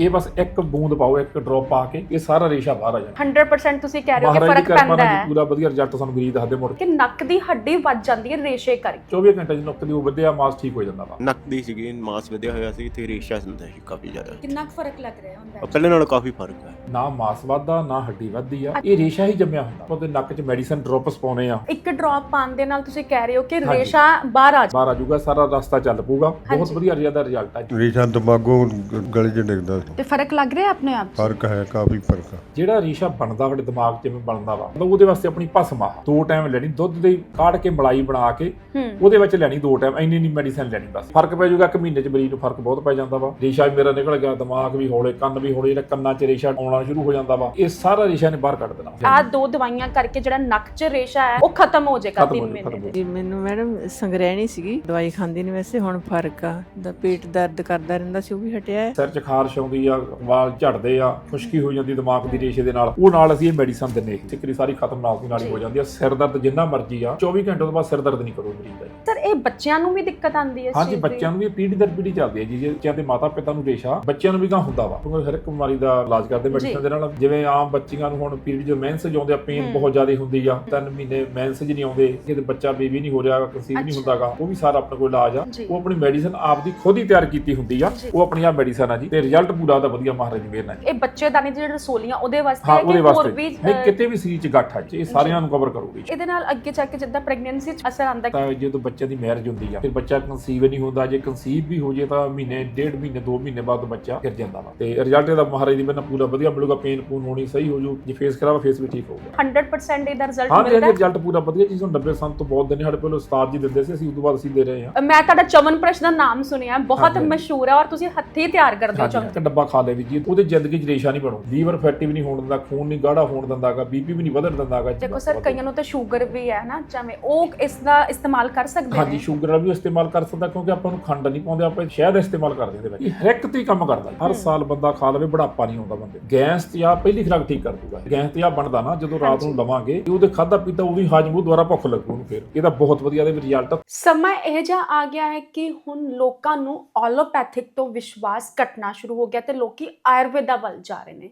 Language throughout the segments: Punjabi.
ਇਹ ਬਸ ਇੱਕ ਬੂੰਦ ਪਾਓ ਇੱਕ ਡ੍ਰੌਪ ਪਾ ਕੇ ਇਹ ਸਾਰਾ ਰੇਸ਼ਾ ਬਾਹਰ ਆ ਜਾਣਾ। 100% ਤੁਸੀਂ ਕਹਿ ਰਹੇ ਹੋ ਕਿ ਮਹਾਰਾਜ ਦੀ ਫ਼ਰਕ ਕਿਰਪਾ ਪੈਂਦਾ ਨਾਲ ਹੈ। ਜੀ ਪੂਰਾ ਵਧੀਆ ਰਿਜ਼ਲਟ ਸਾਨੂੰ ਗਰੀਬ ਦੱਸਦੇ ਮੁੜ ਕੇ। ਕਿ ਨੱਕ ਦੀ ਹੱਡੀ ਵੱਜ ਜਾਂਦੀ ਹੈ ਰੇਸ਼ੇ ਕਰਕੇ। 24 ਘੰਟੇ ਚ ਨੁਕਤ ਦੀ ਉਹ ਵਧਿਆ ਮਾਸ ਠੀਕ ਹੋ ਜਾਂਦਾ ਵਾ। ਨੱਕ ਦੀ ਸੀਗੀ ਮਾਸ ਵਧਿਆ ਹੋਇਆ ਸੀ ਤੇ ਰੇਸ਼ਾ ਹੁੰਦਾ ਸੀ ਕਾਫੀ ਜ਼ਿਆਦਾ। ਕਿੰਨਾ ਕੁ ਫ਼ਰਕ ਲੱਗ ਰਿਹਾ ਹੁੰਦਾ ਉਹ ਪਹਿਲੇ ਨਾਲੋਂ ਕਾਫੀ ਫ਼ਰਕ ਹੈ। ਨਾ ਮਾਸ ਵੱਧਦਾ ਨਾ ਹੱਡੀ ਵੱਧਦੀ ਆ। ਇਹ ਰੇਸ਼ਾ ਹੀ ਜੰਮਿਆ ਹੁੰਦਾ। ਉਹਦੇ ਨੱਕ 'ਚ ਮੈਡੀਸਨ ਡ੍ਰੌਪਸ ਪਾਉਣੇ ਆ। ਇੱਕ ਡ੍ਰੌਪ ਪਾਉਣ ਦੇ ਨਾਲ ਤੁਸੀਂ ਕਹਿ ਰਹੇ ਹੋ ਕਿ ਹਾਂਜੀ। ਰੇਸ਼ਾ ਬਾਹਰ ਆ ਜਾ ਬਾਹਰ ਆ ਜਾਊਗਾ ਸਾਰਾ ਰਸਤਾ ਚੱਲ ਪਊਗਾ। ਬਹੁਤ ਹਾਂਜੀ। ਵਧੀਆ ਰਿਜ਼ਲਟ ਆ ਜੀ। ਰੇਸ਼ਾ ਦਿਮਾਗੋਂ ਗ- ਗਲੇ 'ਚ ਡਿੱਗਦਾ। ਸੀ ਤੇ ਫ਼ਰਕ ਲੱਗ ਰਿਹਾ ਆਪਣੇ ਆਪ 'ਚ? ਫ਼ਰਕ ਹੈ ਕਾਫੀ ਫ਼ਰਕ ਹੈ। ਜਿਹੜਾ ਰੇਸ਼ਾ ਬਣਦਾ ਸਾਡੇ ਦਿਮਾਗ 'ਚ ਜਿਵੇਂ ਬਣਦਾ ਵਾ ਮਤਲਬ ਉਹਦੇ ਵਾਸਤੇ ਆਪਣੀ ਭਸਮ ਆ। ਦੋ ਟਾਈਮ ਲੈਣੀ ਦੁੱਧ ਦੇ ਕਾੜ ਕੇ ਮਲਾਈ ਬਣਾ ਕੇ ਹੂੰ। ਉਹਦੇ ਵਿੱਚ ਲੈਣੀ ਦੋ ਟਾਈਮ ਇੰਨੀ ਨਹੀਂ ਮੈਡੀਸਨ ਲੈਣੀ ਬਸ। ਫ਼ਰਕ ਪੈ ਜਾਊਗਾ ਇੱਕ ਮਹੀਨੇ 'ਚ ਮਰੀਜ਼ ਨੂੰ ਫ਼ਰਕ ਬਹੁਤ ਪੈ ਜਾਂਦਾ ਵਾ। ਰੇਸ਼ਾ ਵੀ ਮੇਰਾ ਨਿਕਲ ਗਿਆ ਦਿਮਾਗ ਵੀ ਹੌਲੇ ਕੰਨ ਵੀ ਹੌਲੇ ਜਿਹੜਾ ਕੰਨਾਂ 'ਚ ਰੇਸ਼ਾ ਆਉਣਾ ਸ਼ੁਰੂ ਹੋ ਜਾਂਦਾ ਵਾ ਇਹ ਸਾਰਾ ਰੇਸ਼ਾ ਨੇ ਬਾਹਰ ਕੱਢ ਦੇਣਾ। ਆ ਦੋ ਦਵਾਈਆਂ ਕਰਕੇ ਜਿਹੜਾ ਨੱਕ 'ਚ ਰੇਸ਼ਾ ਹੈ ਉਹ ਖਤਮ ਹੋ ਜਾਏਗਾ ਖਤਮ ਹੋ 3 ਜਾਊ, ਖਤਮ ਮਹੀਨੇ ਹੋ ਦੇ। ਜੀ ਮੈਨੂੰ ਮੈਡਮ ਸੰਗਰੈਣੀ ਸੀਗੀ ਦਵਾਈ ਖਾਂਦੀ ਨਹੀਂ ਵੈਸੇ ਹੁਣ ਫ਼ਰਕ ਆ। ਦਾ ਪੇਟ ਦਰਦ ਕਰਦਾ ਰਹਿੰਦਾ ਸੀ ਉਹ ਵੀ ਹਟਿਆ ਹੈ। ਸਿਰ 'ਚ ਖਾਰਸ਼ ਆਉਂਦੀ ਆ ਵਾਲ ਝੜਦੇ ਆ ਖੁਸ਼ਕੀ ਹੋ ਜਾਂਦੀ ਦਿਮਾਗ ਦੀ ਰੇਸ਼ੇ ਦੇ ਨਾਲ ਉਹ ਨਾਲ ਅਸੀਂ ਇਹ ਮੈਡੀਸਨ ਦਿੰਨੇ ਸਿੱਕਰੀ ਸਾਰੀ ਖਤਮ ਨਾਲ ਦੀ ਨਾਲ ਹੀ ਹੋ ਜਾਂਦੀ ਆ ਸਿਰ ਦਰਦ ਜਿੰਨਾ ਮਰਜ਼ੀ ਆ 24 ਘੰਟੇ ਤੋਂ ਬਾਅਦ ਸਿਰ ਦਰਦ ਨਹੀਂ ਕਰੋ ਮਰੀਜ਼ ਦਾ। ਸਰ ਇਹ ਬੱਚਿਆਂ ਨੂੰ ਵੀ ਦਿੱਕਤ ਆਉਂਦੀ ਹੈ ਹਾਂਜੀ? ਬੱਚਿਆਂ ਨੂੰ ਵੀ ਪੀੜ੍ਹੀ ਦਰ ਪੀੜ੍ਹੀ ਚੱਲਦੀ ਹੈ ਜੀ ਜੇ ਬੱਚਿਆਂ ਮਾਤਾ ਪਿਤਾ ਨੂੰ ਰੇਸ਼ਾ ਬੱਚਿਆਂ ਨੂੰ ਵੀ ਕਾ ਹੁੰਦਾ ਵਾ ਕਿਉਂਕਿ ਹਰ ਇੱਕ ਬਿਮਾਰੀ ਦਾ ਇਲਾਜ ਕਰਦੇ ਮੈਡੀਸਨ ਦੇ ਨਾਲ ਜਿਵੇਂ ਆਮ ਬੱਚੀਆਂ ਨੂੰ ਹੁਣ ਪੀਰੀਅਡ ਜੋ ਮੈਂਸੇਜ ਆਉਂਦੇ ਆ ਪੇਨ। ਬਹੁਤ ਜ਼ਿਆਦਾ ਹੁੰਦੀ ਆ ਤਿੰਨ ਮਹੀਨੇ ਮੈਂਸੇਜ ਨਹੀਂ ਆਉਂਦੇ ਕਿਤੇ ਬੱਚਾ ਬੇਬੀ ਨਹੀਂ ਹੋ ਰਿਹਾ ਕਨਸੀਵ ਨਹੀਂ। ਹੁੰਦਾਗਾ ਉਹ ਵੀ ਸਾਰਾ ਆਪਣੇ ਕੋਲ ਇਲਾਜ ਆ। ਉਹ ਆਪਣੀ ਮੈਡੀਸਨ ਆਪ ਦੀ ਖੁਦ ਹੀ ਤਿਆਰ ਕੀਤੀ ਹੁੰਦੀ ਆ। ਉਹ ਆਪਣੀ ਆ ਮੈਡੀਸਨ ਆ ਜੀ ਤੇ ਰਿਜ਼ਲਟ ਪੂਰਾ ਉਹਦਾ ਵਧੀਆ ਮਹਾਰਾਜ ਦੀ ਮਿਹਰ ਨਾਲ। ਇਹ ਬੱਚੇਦਾਨੀ ਦੀ ਜਿਹੜੀ ਰਸੋਲੀਆਂ ਉਹਦੇ ਵਾਸਤੇ ਹਾਂ ਹੈ ਉਹਦੇ ਕਿ ਹੋਰ ਵਾਸਤੇ ਵੀ ਨਹੀਂ ਅਹ, ਕਿਤੇ ਵੀ ਸਰੀਰ 'ਚ ਗੱਠ ਆ ਇਹ ਸਾਰਿਆਂ ਨੂੰ ਕਵਰ ਕਰੂਗੀ ਇਹਦੇ ਨਾਲ ਅੱਗੇ ਜਾ ਕੇ ਜਿੱਦਾਂ ਪ੍ਰੈਗਨੈਂਸੀ 'ਚ ਅਸਰ ਆਉਂਦਾ ਤਾਂ ਜਦੋਂ ਬੱਚੇ ਦੀ ਮੈਰਿਜ ਹੁੰਦੀ ਆ ਫਿਰ ਬੱਚਾ ਕਨਸੀਵ ਨਹੀਂ ਹੁੰਦਾ ਜੇ ਕਨਸੀਵ ਵੀ ਹੋ ਜੇ ਤਾਂ ਮਹੀਨੇ ਡੇਢ ਮਹੀਨੇ 2 ਮਹੀਨੇ ਬਾਅਦ ਬੱਚਾ ਗਿਰ ਜਾਂਦਾ ਵਾ ਤੇ ਰਿਜ਼ਲਟ ਇਹਦਾ ਮਹਾਰਾਜ ਦੀ ਮਿਹਰ ਨਾਲ ਪੂਰਾ ਵਧੀਆ ਮਿਲੂਗਾ ਪੇਨ ਪੂਨ ਹੋਣੀ ਸਹੀ ਹੋ ਜੂ ਜੇ ਫੇਸ ਖਰਾਬ ਫੇਸ ਵੀ ਠੀਕ ਹੋਊਗਾ 100% ਇਹਦਾ ਰਿਜ਼ਲਟ ਹਾਂ ਜੀ ਮਿਲਦਾ ਹੈ। ਰਿਜ਼ਲਟ ਪੂਰਾ ਵਧੀਆ ਜੀ ਸਾਨੂੰ 90 ਸਾਲ ਤੋਂ ਬਹੁਤ ਦਿਨ ਸਾਡੇ ਪਹਿਲਾਂ ਉਸਤਾਦ ਜੀ ਦਿੰਦੇ ਸੀ ਅਸੀਂ ਉਦੋਂ ਬਾਅਦ ਅਸੀਂ ਦੇ ਰਹੇ ਹਾਂ ਮੈਂ ਤੁਹਾਡਾ ਚਮਨਪ੍ਰਸ਼ ਦਾ ਨਾਮ ਸੁਣਿਆ ਬਹੁਤ ਹਾਂਜੀ। ਮਸ਼ਹੂਰ ਹੈ ਔਰ ਤੁਸੀਂ ਹੱਥੀਂ ਤਿਆਰ ਕਰਦੇ ਹੋ ਹਾਂਜੀ ਚਮਨ ਇੱਕ ਡੱਬਾ ਖਾ ਲੈ ਵੀ ਜੀ ਉਹਦੇ ਜ਼ਿੰਦਗੀ 'ਚ ਰੇਸ਼ਾ ਨਹੀਂ ਬਣੂ। ਲੀਵਰ ਫੈਟੀ ਵੀ ਨਹੀਂ ਹੋਣ ਦਿੰਦਾ ਖੂਨ ਨਹੀਂ ਗਾੜਾ ਹੋਣ ਦਿੰਦਾਗਾ ਬੀਪੀ ਵੀ ਨਹੀਂ ਵਧਣ ਦਿੰਦਾਗਾ ਦੇਖੋ ਸਰ ਕਈਆਂ ਨੂੰ ਤਾਂ ਸ਼ੂਗਰ ਵੀ ਹੈ ਨਾ ਚਾਵੇਂ ਉਹ ਇਸ ਦਾ ਇਸਤੇਮਾਲ ਕਰ ਸਕਦੇ ਹਾਂਜੀ ਨੇ। ਸ਼ੂਗਰ ਵਾਲਾ ਵੀ ਇਸਤੇਮਾਲ ਕਰ ਸਕਦਾ ਕਿਉਂਕਿ ਆਪਾਂ ਨੂੰ ਖੰਡ ਨਹੀਂ ਪਾਉਂਦੇ ਆਪਾਂ ਸ਼ਹਿਦ ਇਸਤੇਮਾਲ ਕਰਦੇ ਇਹਦੇ ਵਿੱਚ। ਇਹ ਹਰ ਇੱਕ ਤੇ ਕੰਮ ਕਰਦਾ। ਹਰ ਸਾਲ ਬੰਦਾ ਖਾ ਲਵੇ ਬੁਢਾਪਾ ਨਹੀਂ ਆਉਂਦਾ ਬੰਦੇ ਗੈਸ ਤੇ ਆ ਪਹਿਲੀ ਖੁਰਾਕ ਠੀਕ ਕਰ ਦੂਗਾ। ਗੈਸ ਤੇ ਆ ਬਣਦਾ ਨਾ ਜਦੋਂ ਰਾਤ ਨੂੰ ਲਵਾਂਗੇ ਤੇ ਉਹਦੇ ਖਾਦਾ ਪੀਤਾ ਉਹ ਵੀ ਹਾਜ਼ਮ ਉਹ ਦੁਬਾਰਾ ਭੁੱਖ ਲੱਗੂ ਉਹਨੂੰ ਫਿਰ। ਇਹਦਾ ਬਹੁਤ ਵਧੀਆ ਦੇ ਰਿਜ਼ਲਟ ਸਮਾਂ ਇਹ ਜਿਹਾ ਆ ਗਿਆ ਹੈ ਕਿ ਹੁਣ ਲੋਕਾਂ ਨੂੰ ਐਲੋਪੈਥਿਕ ਤੋਂ ਵਿਸ਼ਵਾਸ ਘਟਣਾ ਸ਼ੁਰੂ ਹੋ ਗਿਆ। ਤੇ ਲੋਕੀ ਆਯੁਰਵੇਦਾ ਵੱਲ ਜਾ ਰਹੇ ਨੇ।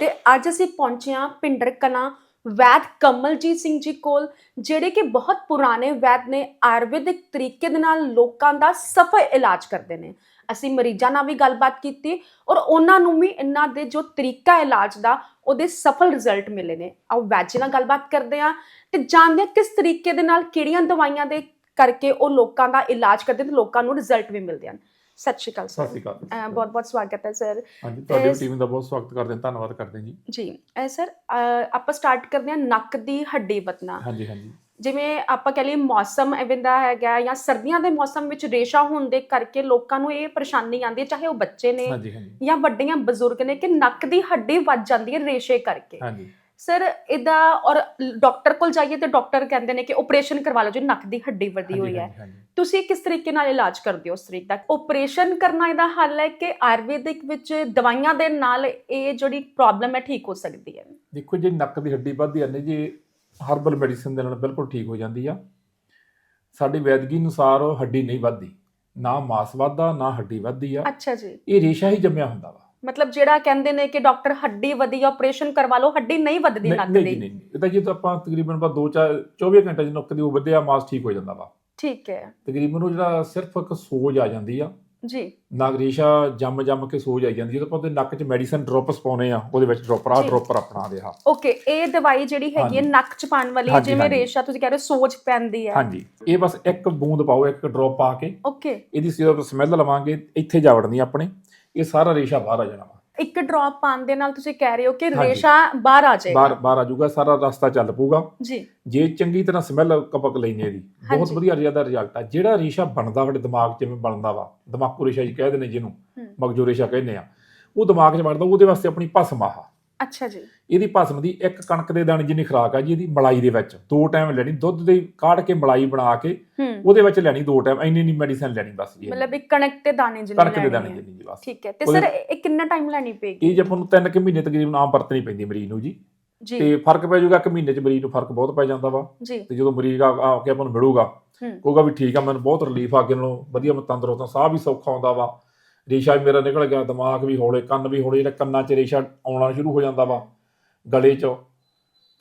ਤੇ ਅੱਜ ਅਸੀਂ ਪਹੁੰਚੇ ਹਾਂ ਪਿੰਡਰ ਕਲਾਂ ਵੈਦ ਕਮਲਜੀਤ ਸਿੰਘ ਜੀ ਕੋਲ, ਜਿਹੜੇ ਕਿ ਬਹੁਤ ਪੁਰਾਣੇ ਵੈਦ ਨੇ, ਆਯੁਰਵੈਦਿਕ ਤਰੀਕੇ ਦੇ ਨਾਲ ਲੋਕਾਂ ਦਾ ਸਫਲ ਇਲਾਜ ਕਰਦੇ ਨੇ। ਅਸੀਂ ਮਰੀਜ਼ਾਂ ਨਾਲ ਵੀ ਗੱਲਬਾਤ ਕੀਤੀ ਔਰ ਉਹਨਾਂ ਨੂੰ ਵੀ ਇਹਨਾਂ ਦੇ ਜੋ ਤਰੀਕਾ ਇਲਾਜ ਦਾ, ਉਹਦੇ ਸਫਲ ਰਿਜ਼ਲਟ ਮਿਲੇ ਨੇ। ਆਓ ਵੈਦ ਜੀ ਨਾਲ ਗੱਲਬਾਤ ਕਰਦੇ ਹਾਂ ਤੇ ਜਾਣਦੇ ਹਾਂ ਕਿਸ ਤਰੀਕੇ ਦੇ ਨਾਲ ਕਿਹੜੀਆਂ ਦਵਾਈਆਂ ਦੇ ਕਰਕੇ ਉਹ ਲੋਕਾਂ ਦਾ ਇਲਾਜ ਕਰਦੇ ਤੇ ਲੋਕਾਂ ਨੂੰ ਰਿਜ਼ਲਟ ਵੀ ਮਿਲਦੇ ਹਨ। ਸਤਿ ਸ਼੍ਰੀ ਅਕਾਲ ਸਤਿ ਸਰ ਸ਼੍ਰੀ ਅਕਾਲ। ਬਹੁਤ ਬਹੁਤ ਸਵਾਗਤ ਹੈ ਸਰ। ਹਾਂਜੀ ਤੁਹਾਡੀ ਟੀਮ ਦਾ ਬਹੁਤ ਸਵਾਗਤ ਕਰਦੇ ਹਾਂ ਧੰਨਵਾਦ ਕਰਦੇ ਹਾਂ ਜੀ। ਜੀ ਸਰ ਆਪਾਂ ਸਟਾਰਟ ਕਰਦੇ ਹਾਂ ਨੱਕ ਦੀ ਹੱਡੀ ਵਧਣਾ। ਹਾਂਜੀ ਹਾਂਜੀ। ਜਿਵੇਂ ਆਪਾਂ ਕਹ ਲਈਏ ਮੌਸਮ ਐਵੇਂ ਦਾ ਹੈਗਾ ਜਾਂ ਸਰਦੀਆਂ ਦੇ ਮੌਸਮ ਵਿੱਚ ਰੇਸ਼ਾ ਹੋਣ ਦੇ ਕਰਕੇ ਲੋਕਾਂ ਨੂੰ ਇਹ ਪਰੇਸ਼ਾਨੀ ਆਉਂਦੀ ਹੈ ਚਾਹੇ ਉਹ ਬੱਚੇ ਨੇ ਜਾਂ ਵੱਡੀਆਂ ਬਜ਼ੁਰਗ ਨੇ ਕਿ ਨੱਕ ਦੀ ਹੱਡੀ ਵੱਜ ਜਾਂਦੀ ਹੈ ਰੇਸ਼ੇ ਕਰਕੇ। ਹਾਂਜੀ। ਸਰ ਇਹਦਾ ਔਰ ਡਾਕਟਰ ਕੋਲ ਜਾਈਏ ਤੇ ਡਾਕਟਰ ਕਹਿੰਦੇ ਨੇ ਕਿ ਆਪਰੇਸ਼ਨ ਕਰਵਾ ਲਓ ਜੀ ਨੱਕ ਦੀ ਹੱਡੀ ਵੱਡੀ ਹੋਈ ਹੈ। ਤੁਸੀਂ ਕਿਸ ਤਰੀਕੇ ਨਾਲ ਇਲਾਜ ਕਰਦੇ ਹੋ ਉਸ ਤਰੀਕੇ ਦਾ ਆਪਰੇਸ਼ਨ ਕਰਨਾ ਇਹਦਾ ਹੱਲ ਹੈ ਕਿ ਆਯੁਰਵੈਦਿਕ ਵਿੱਚ ਦਵਾਈਆਂ ਦੇ ਨਾਲ ਇਹ ਜਿਹੜੀ ਪ੍ਰੋਬਲਮ ਹੈ ਠੀਕ ਹੋ ਸਕਦੀ ਹੈ? ਦੇਖੋ ਜੇ ਨੱਕ ਦੀ ਹੱਡੀ ਵੱਧਦੀ ਹੈ ਨੇ ਜੀ ਹਰਬਲ ਮੈਡੀਸਿਨ ਦੇ ਨਾਲ ਬਿਲਕੁਲ ਠੀਕ ਹੋ ਜਾਂਦੀ ਆ। ਸਾਡੀ ਵੈਦਗੀ ਅਨੁਸਾਰ ਹੱਡੀ ਨਹੀਂ ਵੱਧਦੀ। ਨਾ ਮਾਸ ਵੱਧਦਾ ਨਾ ਹੱਡੀ ਵੱਧਦੀ ਆ। ਅੱਛਾ ਜੀ। ਇਹ ਰੇਸ਼ਾ ਹੀ ਜੰਮਿਆ ਹੁੰਦਾ ਵਾ। ਮਤਲਬ ਜਿਹੜਾ ਕਹਿੰਦੇ ਨੇ ਕਿ ਡਾਕਟਰ ਹੱਡੀ ਵਧੀ ਆਪਰੇਸ਼ਨ ਕਰਵਾ ਲਓ ਹੱਡੀ ਨਹੀਂ ਵੱਧਦੀ ਨੱਕ ਨਹੀਂ ਦੀ। ਨਹੀਂ। ਇਹ ਤਾਂ ਜੇ ਤਾਂ ਆਪਾਂ ਤਕਰੀਬਨ ਬਾ 2 4 24 ਘੰਟੇ ਚ ਨੁਕਤ ਦੀ ਉਹ ਵਧਿਆ ਮਾਸ ਠੀਕ ਹੋ ਜਾਂਦਾ ਵਾ। ਠੀਕ ਹੈ। ਤਕਰੀਬਨ ਉਹ ਜਿਹੜਾ ਸਿਰਫ ਇੱਕ ਸੋਜ ਆ ਜਾਂਦੀ ਆ। ਜੀ। ਨਾ ਰੇਸ਼ਾ ਜੰਮ ਜੰਮ ਕੇ ਸੋਜ ਆਈ ਜਾਂਦੀ ਜਦੋਂ ਆਪਾਂ ਉਹਦੇ ਨੱਕ 'ਚ ਮੈਡੀਸਨ ਡ੍ਰੌਪਸ ਪਾਉਨੇ ਆ ਉਹਦੇ ਵਿੱਚ ਡ੍ਰੌਪਰ ਆ। ਡ੍ਰੌਪਰ ਆਪਣਾ ਦੇ ਆ। ਓਕੇ ਇਹ ਦਵਾਈ ਜਿਹੜੀ ਹੈਗੀ ਹੈ। ਨੱਕ ਚ ਪਾਉਣ ਵਾਲੀ ਜਿਵੇਂ। ਰੇਸ਼ਾ ਤੁਸੀਂ ਕਹਿ ਰਹੇ ਸੋਜ ਪੈਂਦੀ ਹੈ ਹਾਂਜੀ। ਇਹ ਬਸ ਇੱਕ ਬੂੰਦ ਪਾਓ ਇੱਕ ਡ੍ਰੌਪ ਪਾ ਕੇ। ਓਕੇ ਇਹਦੀ ਜਦੋਂ ਸਮੈਲ ਲਵਾਂਗੇ ਇੱਥੇ ਜਾ ਵੜਨੀ ਆਪਣੇ। ਇਹ ਸਾਰਾ ਰੇਸ਼ਾ ਬਾਹਰ ਆ ਜਾਣਾ ਵਾ ਇੱਕ ਡ੍ਰੌਪ ਪਾਉਣ ਦੇ ਨਾਲ ਤੁਸੀਂ ਕਹਿ ਰਹੇ ਹੋ ਕਿ ਹਾਂਜੀ। ਰੇਸ਼ਾ ਬਾਹਰ ਆ ਜਾਏਗਾ ਬਾਹਰ ਬਾਹਰ ਆ ਜਾਊਗਾ ਸਾਰਾ ਰਸਤਾ ਚੱਲ ਪਊਗਾ ਜੀ ਜੇ ਚੰਗੀ ਤਰ੍ਹਾਂ ਸਮੈਲ ਕਪਕ ਲੈਨੇ ਇਹਦੀ ਬਹੁਤ ਹਾਂਜੀ। ਵਧੀਆ ਜ਼ਿਆਦਾ ਰਿਜ਼ਲਟ ਆ ਜਿਹੜਾ ਰੇਸ਼ਾ ਬਣਦਾ ਸਾਡੇ ਦਿਮਾਗ 'ਚ ਜਿਵੇਂ ਬਣਦਾ ਵਾ ਦਿਮਾਗੂ ਰੇਸ਼ਾ ਜੀ ਕਹਿੰਦੇ ਨੇ ਜਿਹਨੂੰ ਹੂੰ। ਮਗਜੋ ਰੇਸ਼ਾ ਕਹਿੰਦੇ ਆ ਉਹ ਦਿਮਾਗ 'ਚ ਬਣਦਾ ਉਹਦੇ ਵਾਸਤੇ ਆਪਣੀ ਭਸਮ ਅੱਛਾ ਜੀ। ਇਹਦੀ ਭਸਮ ਦੀ ਇੱਕ ਕਣਕ ਦੇ ਦਾਣੇ ਜਿੰਨੀ ਖੁਰਾਕ ਆ ਜੀ ਇਹਦੀ ਮਲਾਈ ਦੇ ਵਿੱਚ। ਦੋ ਟਾਈਮ ਲੈਣੀ ਦੁੱਧ ਦੇ ਕਾੜ ਕੇ ਮਲਾਈ ਬਣਾ ਕੇ ਉਹਦੇ ਵਿੱਚ ਲੈਣੀ ਦੋ ਟਾਈਮ ਇੰਨੀ ਨਹੀਂ ਮੈਡੀਸਨ ਲੈਣੀ ਬਸ ਜੀ ਮਤਲਬ ਇੱਕ ਕਣਕ ਤੇ ਦਾਣੇ ਜਿੰਨੇ ਕਣਕ ਦੇ ਦਾਣੇ। ਜਿੰਨੀ ਜੀ ਬਸ। ਠੀਕ ਹੈ। ਤੇ ਸਰ ਇਹ ਕਿੰਨਾ ਟਾਈਮ ਲੈਣੀ ਪਏਗੀ? ਇਹ ਜੇ ਆਪਾਂ ਨੂੰ ਤਿੰਨ ਕੁ ਮਹੀਨੇ ਤਕਰੀਬਨ ਆਮ ਵਰਤਣੀ ਪੈਂਦੀ ਮਰੀਜ਼ ਨੂੰ ਜੀ। ਜੀ। ਤੇ ਫ਼ਰਕ ਪੈ ਜਾਊਗਾ ਇੱਕ ਮਹੀਨੇ 'ਚ ਮਰੀਜ਼ ਨੂੰ ਫ਼ਰਕ ਬਹੁਤ ਪੈ ਜਾਂਦਾ ਵਾ। ਤੇ ਜਦੋਂ ਮਰੀਜ਼ ਆ ਕੇ ਆਪਾਂ ਨੂੰ ਮਿਲੂਗਾ। ਕਹੂਗਾ ਵੀ ਠੀਕ ਆ ਮੈਨੂੰ ਬਹੁਤ ਰਿਲੀਫ ਆ ਅੱਗੇ ਨਾਲੋਂ ਵਧੀਆ ਮੈਂ ਤੰਦਰੁਸਤ ਸਾਹ ਵੀ ਸੌਖਾ ਆਉਂਦਾ ਵਾ। ਰੇਸ਼ਾ ਵੀ ਮੇਰਾ ਨਿਕਲ ਗਿਆ ਦਿਮਾਗ ਵੀ ਹੌਲੇ ਕੰਨ ਵੀ ਹੌਲੇ ਜਿਹੜਾ ਕੰਨਾਂ 'ਚ ਰੇਸ਼ਾ ਆਉਣਾ ਸ਼ੁਰੂ ਹੋ ਜਾਂਦਾ ਵਾ ਗਲੇ 'ਚ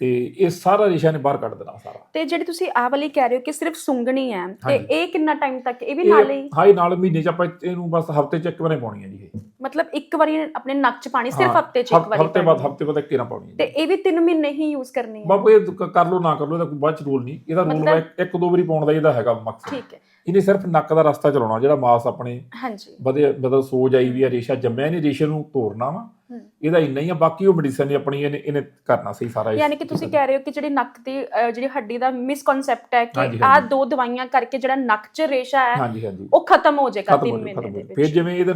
ਤੇ ਇਹ ਸਾਰਾ ਰੇਸ਼ਾ ਨੇ ਬਾਹਰ ਕੱਢ ਦੇਣਾ ਸਾਰਾ। ਤੇ ਜਿਹੜੀ ਤੁਸੀਂ ਆਹ ਵਾਲੀ ਕਹਿ ਰਹੇ ਹੋ ਕਿ ਸਿਰਫ ਸੁੰਗਣੀ ਹੈ ਤੇ ਹਾਂਜੀ। ਇਹ ਕਿੰਨਾ ਟਾਈਮ ਤੱਕ ਇਹ ਵੀ ਨਾਲ ਹੀ? ਇਹ ਹਾਈ ਨਾਲ ਮਹੀਨੇ 'ਚ ਆਪਾਂ ਇਹਨੂੰ ਬਸ ਹਫ਼ਤੇ 'ਚ ਇੱਕ ਵਾਰੇ ਪਾਉਣੀ ਹੈ ਜੀ ਇਹ। ਮਤਲਬ ਇੱਕ ਵਾਰੀ ਆਪਣੇ ਨੱਕ 'ਚ ਪਾਣੀ ਸਿਰਫ ਹਾਂ, ਹਫ਼ਤੇ 'ਚ ਇੱਕ ਵਾਰੀ ਹਫ਼ਤੇ ਬਾਅਦ ਪਾਉਣੀ। ਹੈ। ਹਫ਼ਤੇ ਬਾਅਦ ਇੱਕ ਹੀ ਨਾ ਪਾਉਣੀ ਹੈ ਤੇ ਇਹ ਵੀ 3 ਮਹੀਨੇ ਹੀ ਯੂਜ਼ ਕਰਨੀ ਹੈ? ਬਾਪੂ ਇਹ ਕ- ਕਰ ਲੋ ਨਾ ਕਰ ਲੋ ਇਹਦਾ ਕੋਈ ਬਾਅਦ ਚ ਰੂਲ ਨਹੀਂ। ਇਹਦਾ ਰੂਲ ਮਤਲਬ- ਇੱਕ ਦੋ ਵਾਰੀ ਪਾਉਣ ਦਾ ਇਹਦਾ ਹੈਗਾ ਮਕਸਦ ਠੀਕ ਹੈ। ਇਹਨੇ ਸਿਰਫ ਨੱਕ ਦਾ ਰਸਤਾ ਚਲਾਉਣਾ ਜਿਹੜਾ ਮਾਸ ਆਪਣੇ ਹਾਂਜੀ ਵਧੇ ਮਤਲਬ ਸੋਜ ਆਈ ਵੀ ਆ ਰੇਸ਼ਾ ਜੰਮਿਆ ਨਹੀਂ ਰੇਸ਼ੇ ਨੂੰ ਤੋੜਨਾ ਵਾ। ਇਹਦਾ ਇੰਨਾ ਹੀ ਆ ਬਾਕੀ ਉਹ ਮੈਡੀਸਨ ਨੇ ਆਪਣੀ ਇਹਨੇ ਇਹਨੇ ਕਰਨਾ ਸਹੀ ਸਾਰਾ ਇਹ। ਯਾਨੀ ਕਿ ਤੁਸੀਂ ਕਹਿ ਰਹੇ ਹੋ ਕਿ ਜਿਹੜੀ ਨੱਕ ਦੀ ਜਿਹੜੀ ਹੱਡੀ ਦਾ ਮਿਸਕਨਸੈਪਟ ਹੈ ਕਿ ਆਹ ਹਾਂਜੀ। ਦੋ ਦਵਾਈਆਂ ਕਰਕੇ ਜਿਹੜਾ ਨੱਕ 'ਚ ਰੇਸ਼ਾ ਹੈ ਹਾਂਜੀ ਹਾਂਜੀ ਉਹ ਖਤਮ ਹੋ ਜਾਏਗਾ ਖਤਮ 3 ਹੋ ਜਾਊ, ਮਹੀਨੇ ਦੇ ਜਾਊ। ਫਿਰ ਵਿੱਚ ਜਿਵੇਂ ਇਹਦੇ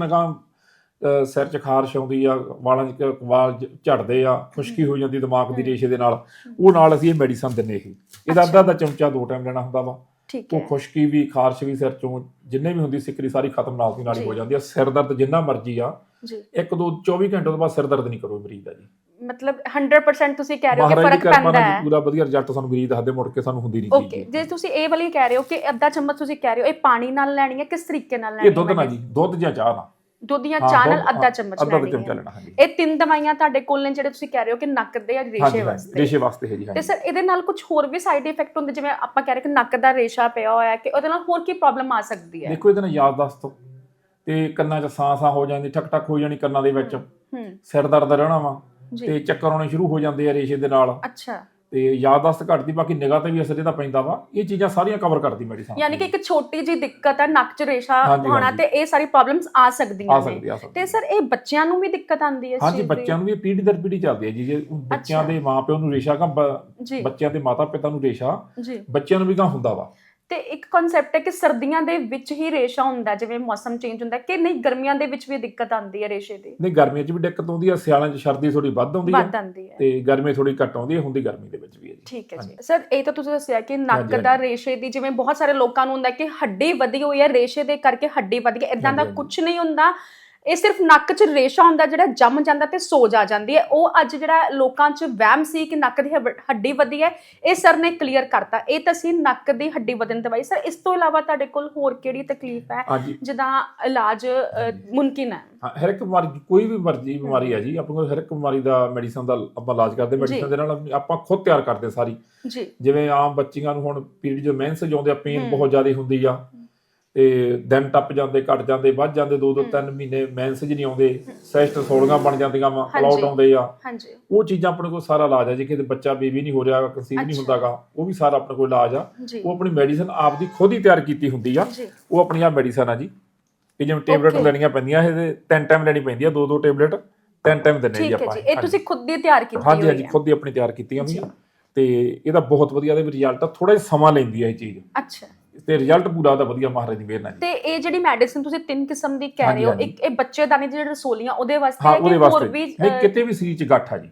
ਅਹ, ਸਿਰ 'ਚ ਖਾਰਸ਼ ਆਉਂਦੀ ਆ ਵਾਲਾਂ 'ਚ ਵਾਲ ਝੜਦੇ ਆ ਖੁਸ਼ਕੀ ਹੋ ਜਾਂਦੀ ਦਿਮਾਗ ਦੀ। ਰੇਸ਼ੇ ਦੇ ਨਾਲ ਉਹ ਨਾਲ ਅਸੀਂ ਇਹ ਮੈਡੀਸਨ ਦਿੰਨੇ ਇਹ ਇਹਦਾ। ਅੱਧਾ ਦਾ ਚਮਚਾ ਦੋ ਟਾਈਮ ਲੈਣਾ ਹੁੰਦਾ ਵਾ ਠੀਕ ਉਹ ਹੈ। ਖੁਸ਼ਕੀ ਵੀ ਖਾਰਸ਼ ਵੀ ਸਿਰ ਚੋਂ ਜਿੰਨੇ ਵੀ ਹੁੰਦੀ ਸਿੱਕਰੀ ਸਾਰੀ ਖਤਮ ਨਾਲ ਦੀ ਨਾਲ ਹੀ। ਹੋ ਜਾਂਦੀ ਆ। ਸਿਰ ਦਰਦ ਜਿੰਨਾ ਮਰਜ਼ੀ ਆ ਜੀ। ਇੱਕ ਦੋ 24 ਘੰਟੇ ਤੋਂ ਬਾਅਦ ਸਿਰ ਦਰਦ ਨਹੀਂ ਕਰੋ ਮਰੀਜ਼ ਦਾ ਜੀ। ਮਤਲਬ 100% ਤੁਸੀਂ ਕਹਿ ਰਹੇ ਹੋ ਕਿ ਫ਼ਰਕ ਪੈਂਦਾ ਹੈ। ਪੂਰਾ ਵਧੀਆ ਰਿਜ਼ਲਟ ਸਾਨੂੰ ਮਰੀਜ਼ ਦੱਸਦੇ ਮੁੜ ਕੇ ਸਾਨੂੰ ਹੁੰਦੀ ਨਹੀਂ ਓਕੇ ਜੇ। ਤੁਸੀਂ ਇਹ ਵਾਲੀ ਕਹਿ ਰਹੇ ਹੋ ਕਿ ਅੱਧਾ ਚਮਚ ਤੁਸੀਂ ਕਹਿ ਰਹੇ ਹੋ ਇਹ ਪਾਣੀ ਨਾਲ ਲੈਣੀ ਹੈ ਕਿਸ ਤਰੀਕੇ ਨਾਲ ਲੈਣੀ ਇਹ ਦੁੱਧ ਨਾਲ ਜੀ ਦੁੱਧ ਜਾਂ ਚਾਹ ਨਾਲ। ਦੁੱਧ ਜਾਂ ਚਾਹ ਨਾਲ ਅੱਧਾ ਚਮਚ ਲੈਣੀ ਹੈ ਲੈਣਾ ਹਾਂਜੀ। ਇਹ ਤਿੰਨ ਦਵਾਈਆਂ ਤੁਹਾਡੇ ਕੋਲ ਨੇ ਜਿਹੜੇ ਤੁਸੀਂ ਕਹਿ ਰਹੇ ਹੋ ਕਿ ਨੱਕ ਦੇ ਜਾਂ ਰੇਸ਼ੇ ਵਾਸਤੇ। ਰੇਸ਼ੇ ਵਾਸਤੇ ਹੈ ਜੀ ਤੇ ਸਰ ਇਹਦੇ ਨਾਲ ਕੁਝ ਹੋਰ ਵੀ ਸਾਈਡ ਇਫੈਕਟ ਹੁੰਦੇ ਜਿਵੇਂ ਆਪਾਂ ਕਹਿ ਰਹੇ ਕਿ ਨੱਕ ਦਾ ਰੇਸ਼ਾ ਪਿਆ ਹੋਇਆ ਕਿ ਉਹਦੇ ਨਾਲ ਹੋਰ ਕੀ ਪ੍ਰੋਬਲਮ ਆ ਸਕਦੀ ਹੈ? ਦੇਖੋ ਇਹਦੇ ਨਾਲ ਯਾਦਦਾਸ਼ਤ ਤੇ ਕੰਨਾਂ 'ਚ ਸਾਹ-ਸਾਹ ਹੋ ਜਾਂਦੀ ਠਕ ਠਕ ਹੋ ਜਾਣੀ ਕੰਨਾਂ ਦੇ ਵਿੱਚ। ਹੂੰ ਸਿਰ ਦਰਦ ਰਹਿਣਾ ਵਾ ਤੇ ਚੱਕਰ ਆਉਣੇ ਸ਼ੁਰੂ ਹੋ ਜਾਂਦੇ ਆ ਰੇਸ਼ੇ ਦੇ ਨਾਲ। ਅੱਛਾ। ਤੇ ਯਾਦਦਾਸ਼ਤ ਘਟਦੀ ਬਾਕੀ ਨਿਗਾਹ ਤੇ ਵੀ ਅਸਰ ਇਹਦਾ ਪੈਂਦਾ ਵਾ। ਇਹ ਚੀਜ਼ਾਂ ਸਾਰੀਆਂ ਕਵਰ ਕਰਦੀ ਮੈਡੀਸਨ ਯਾਨੀ ਕਿ ਇੱਕ ਛੋਟੀ ਜੀ ਦਿੱਕਤ ਹੈ ਨੱਕ 'ਚ ਰੇਸ਼ਾ ਹਾਂਜੀ, ਹੋਣਾ ਹਾਂਜੀ। ਤੇ ਇਹ ਸਾਰੀ ਪ੍ਰੋਬਲਮਸ ਆ ਆ ਸਕਦੀਆਂ ਨੇ। ਸਕਦੀ ਆ ਸਕਦੀ। ਤੇ ਸਰ ਇਹ ਬੱਚਿਆਂ ਨੂੰ ਵੀ ਦਿੱਕਤ ਆਉਂਦੀ ਹੈ ਇਸ ਹਾਂਜੀ ਚੀਜ਼ ਦੀ? ਬੱਚਿਆਂ ਨੂੰ ਵੀ ਪੀੜ੍ਹੀ ਦਰ ਪੀੜ੍ਹੀ ਚੱਲਦੀ ਹੈ ਜੀ। ਜੇ ਬੱਚਿਆਂ ਅੱਛਾ। ਦੇ ਮਾਪਿਓ ਨੂੰ ਰੇਸ਼ਾ ਕਾ ਜੀ। ਬੱਚਿਆਂ ਦੇ ਮਾਤਾ ਪਿਤਾ ਨੂੰ ਰੇਸ਼ਾ ਜੀ। ਬੱਚਿਆਂ ਨੂੰ ਵੀ ਕਾ ਹੁੰਦਾ ਵਾ। ਤੇ ਇੱਕ ਕਨਸੈਪਟ ਹੈ ਕਿ ਸਰਦੀਆਂ ਦੇ ਵਿੱਚ ਹੀ ਰੇਸ਼ਾ ਹੁੰਦਾ ਹੈ, ਜਿਵੇਂ ਮੌਸਮ ਚੇਂਜ ਹੁੰਦਾ ਹੈ, ਕਿ ਨਹੀਂ ਗਰਮੀਆਂ ਦੇ ਵਿੱਚ ਵੀ ਦਿੱਕਤ ਆਉਂਦੀ ਹੈ ਰੇਸ਼ੇ ਦੀ। ਨਹੀਂ ਗਰਮੀਆਂ 'ਚ ਵੀ ਦਿੱਕਤ ਆਉਂਦੀ ਆ ਸਿਆਲਾਂ 'ਚ ਸਰਦੀ ਥੋੜੀ ਵੱਧ ਆਉਂਦੀ ਵੱਧ ਆ ਆਉਂਦੀ ਹੈ। ਤੇ ਗਰਮੀ ਥੋੜੀ ਘੱਟ ਆਉਂਦੀ ਹੈ ਹੁੰਦੀ ਗਰਮੀ ਦੇ ਵਿੱਚ ਵੀ ਹੈ ਜੀ। ਠੀਕ ਹੈ ਜੀ। ਸਰ ਇਹ ਤਾਂ ਤੁਸੀਂ ਦੱਸਿਆ ਕਿ ਨੱਕ ਦਾ ਰੇਸ਼ੇ ਦੀ ਜਿਵੇਂ ਬਹੁਤ ਸਾਰੇ ਲੋਕਾਂ ਨੂੰ ਹੁੰਦਾ ਕਿ ਹੱਡੀ ਵਧੀ ਹੋਈ ਹੈ ਰੇਸ਼ੇ ਦੇ ਕਰਕੇ ਹੱਡੀ ਵਧ ਗਈ ਇਦਾਂ ਦਾ ਕੁਝ ਨਹੀਂ ਹੁੰਦਾ। ਇਹ ਸਿਰਫ ਨੱਕ 'ਚ ਰੇਸ਼ਾ ਹੁੰਦਾ ਜਿਹੜਾ ਜੰਮ ਜਾਂਦਾ ਤੇ ਸੋਜ ਆ ਜਾਂਦੀ ਹੈ। ਉਹ ਅੱਜ ਜਿਹੜਾ ਲੋਕਾਂ 'ਚ ਵਹਿਮ ਸੀ ਕਿ ਨੱਕ ਦੀ ਹੱਡੀ ਵਧੀ ਹੈ ਇਹ ਸਰ ਨੇ ਕਲੀਅਰ ਕਰਤਾ। ਇਹ ਤਾਂ ਸੀ ਨੱਕ ਦੀ ਹੱਡੀ ਵਧਣ ਦਵਾਈ। ਸਰ ਇਸ ਤੋਂ ਇਲਾਵਾ ਤੁਹਾਡੇ ਕੋਲ ਹੋਰ ਕਿਹੜੀ ਤਕਲੀਫ ਹੈ ਜਿਹਦਾ ਇਲਾਜ ਮੁਮਕਿਨ ਹੈ? ਹਰ ਇੱਕ ਬਿਮਾਰੀ ਕੋਈ ਵੀ ਮਰਜ਼ੀ ਬਿਮਾਰੀ ਹੈ ਜੀ। ਆਪਣੇ ਕੋਲ ਹਰ ਇੱਕ ਬਿਮਾਰੀ ਦਾ ਮੈਡੀਸਨ ਦਾ ਆਪਾਂ ਇਲਾਜ ਕਰਦੇ ਮੈਡੀਸਨ ਦੇ ਨਾਲ ਆਪਾਂ ਖੁਦ ਤਿਆਰ ਕਰਦੇ ਸਾਰੀ। ਜੀ। ਜਿਵੇਂ ਆਮ ਬੱਚੀਆਂ ਨੂੰ ਹੁਣ ਪੀਰੀਅਡ ਜੋ ਮੈਂਸੇਜ ਆਉਂਦੇ ਆ ਪੇਨ। ਬਹੁਤ ਜ਼ਿਆਦਾ ਹੁੰਦੀ ਆ। ਤੇ ਦਿਨ ਟੱਪ ਜਾਂਦੇ ਘਟ ਜਾਂਦੇ ਵੱਧ ਜਾਂਦੇ ਦੋ ਦੋ। ਤਿੰਨ ਮਹੀਨੇ ਮੈਂਸੇਜ ਨਹੀਂ ਆਉਂਦੇ ਸੈਸਟ ਸੋਲਗਾ ਬਣ ਜਾਂਦੀਆਂ ਵਾ ਹਾਂਜੀ। ਕਲਾਉਟ ਆਉਂਦੇ ਆ। ਹਾਂਜੀ। ਉਹ ਚੀਜ਼ਾਂ ਆਪਣੇ ਕੋਲ ਸਾਰਾ ਇਲਾਜ ਹੈ ਜੇ ਕਿਤੇ ਬੱਚਾ ਬੇਬੀ ਨਹੀਂ ਹੋ ਰਿਹਾ ਕਨਸੀਵ ਨਹੀਂ। ਹੁੰਦਾਗਾ ਉਹ ਵੀ ਸਾਰਾ ਆਪਣੇ ਕੋਲ ਇਲਾਜ ਆ। ਉਹ ਆਪਣੀ ਮੈਡੀਸਨ ਆਪ ਦੀ ਖੁਦ ਹੀ ਤਿਆਰ ਕੀਤੀ ਹੁੰਦੀ ਆ। ਉਹ ਆਪਣੀ ਆ ਮੈਡੀਸਨ ਆ ਜੀ। ਇਹ ਜਿਵੇਂ ਟੇਬਲੇਟ. ਲੈਣੀਆਂ ਪੈਂਦੀਆਂ ਇਹਦੇ ਤਿੰਨ ਟਾਈਮ ਲੈਣੀ ਪੈਂਦੀ ਆ ਦੋ ਦੋ ਟੇਬਲੇਟ ਤਿੰਨ ਟਾਈਮ ਦਿੰਨੇ ਜੀ ਠੀਕ ਹੈ ਆਪਾਂ। ਜੀ ਇਹ ਤੁਸੀਂ ਖੁਦ ਦੀ ਤਿਆਰ ਕੀਤੀ ਹਾਂਜੀ ਹੋਈ ਹਾਂਜੀ ਹੈ ਖੁਦ ਹੀ ਆਪਣੀ ਤਿਆਰ ਕੀਤੀਆਂ ਹੋਈਆਂ ਤੇ ਇਹਦਾ ਬਹੁਤ ਵਧੀਆ ਇਹਦੇ ਰਿਜ਼ਲਟ ਆ ਥੋੜਾ ਜਿਹਾ ਸਮਾਂ ਲੈਂਦੀ ਹੈ ਇਹ ਚੀਜ਼। ਅੱਛਾ। ਤੇ ਰਿਜ਼ਲਟ ਪੂਰਾ ਉਹਦਾ ਵਧੀਆ ਮਹਾਰਾਜ ਦੀ ਮਿਹਰ ਨਾਲ ਜੀ ਤੇ ਇਹ ਜਿਹੜੀ ਮੈਡੀਸਿਨ ਤੁਸੀਂ ਤਿੰਨ ਕਿਸਮ ਦੀ ਕਹਿ ਰਹੇ ਹੋ ਹਾਂਜੀ, ਇੱਕ ਇਹ ਬੱਚੇਦਾਨੀ ਦੀ ਜਿਹੜੀ ਰਸੋਲੀਆਂ ਉਹਦੇ ਵਾਸਤੇ ਹਾਂ ਹੈ ਉਹਦੇ ਕਿ ਹੋਰ ਵਾਸਤੇ। ਵੀ ਨਹੀਂ ਅਹ, ਕਿਤੇ ਵੀ ਸਰੀਰ 'ਚ ਗੱਠ ਆ ਜੀ।